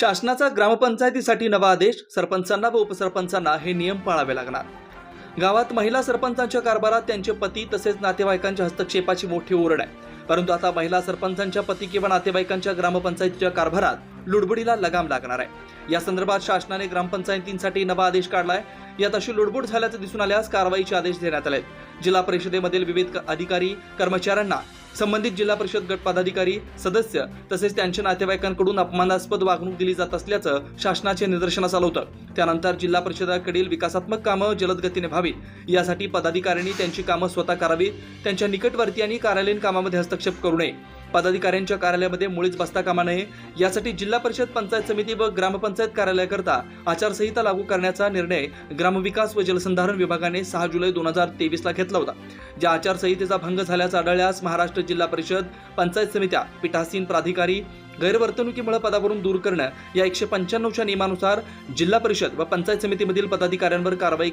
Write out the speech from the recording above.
शासनाचा ग्रामपंचायतीसाठी नवा आदेश सरपंचांना व उपसरपंचांना हे नियम पाळावे लागणार. गावात महिला सरपंचांच्या कारभारात त्यांचे पती तसेच नातेवाईकांच्या हस्तक्षेपाची मोठी ओरड आहे. परंतु आता महिला सरपंचांच्या पती किंवा नातेवाईकांच्या ग्रामपंचायतीच्या कारभारात लुडबुडीला लगाम लागणार आहे. या संदर्भात शासनाने ग्रामपंचायतींसाठी नवा आदेश काढलाय. यात अशी लुडबुड झाल्याचं दिसून आल्यास कारवाईचे आदेश देण्यात आले जिल्हा परिषदेमधील विविध अधिकारी कर्मचाऱ्यांना संबंधित जिल्हा परिषद गट पदाधिकारी सदस्य तसेच त्यांच्या नातेवाईकांकडून अपमानास्पद वागणूक दिली जात असल्याचं शासनाचे निदर्शनास आलं होतं. त्यानंतर जिल्हा परिषदाकडील विकासात्मक कामं जलद गतीने व्हावीत. यासाठी पदाधिकाऱ्यांनी त्यांची कामं स्वतः करावीत त्यांच्या निकटवर्तीयांनी कार्यालयीन कामामध्ये हस्तक्षेप करू नये. पदाधिकाऱ्यांच्या कार्यालयामध्ये मुळीच बसता कामा नये. यासाठी जिल्हा परिषद पंचायत समिती व ग्रामपंचायत कार्यालयाकरता आचारसंहिता लागू करण्याचा निर्णय ग्रामविकास व जलसंधारण विभागाने सहा जुलै दोन हजार तेवीसला घेतला होता. ज्या आचारसंहितेचा भंग झाल्याचं आढळल्यास महाराष्ट्र जिल्हा परिषद पंचायत समित्या पीठासीन प्राधिकारी गैरवर्तणुकीमुळे पदावरून दूर करणं या एकशे पंच्याण्णवच्या नियमानुसार जिल्हा परिषद व पंचायत समितीमधील पदाधिकाऱ्यांवर कारवाई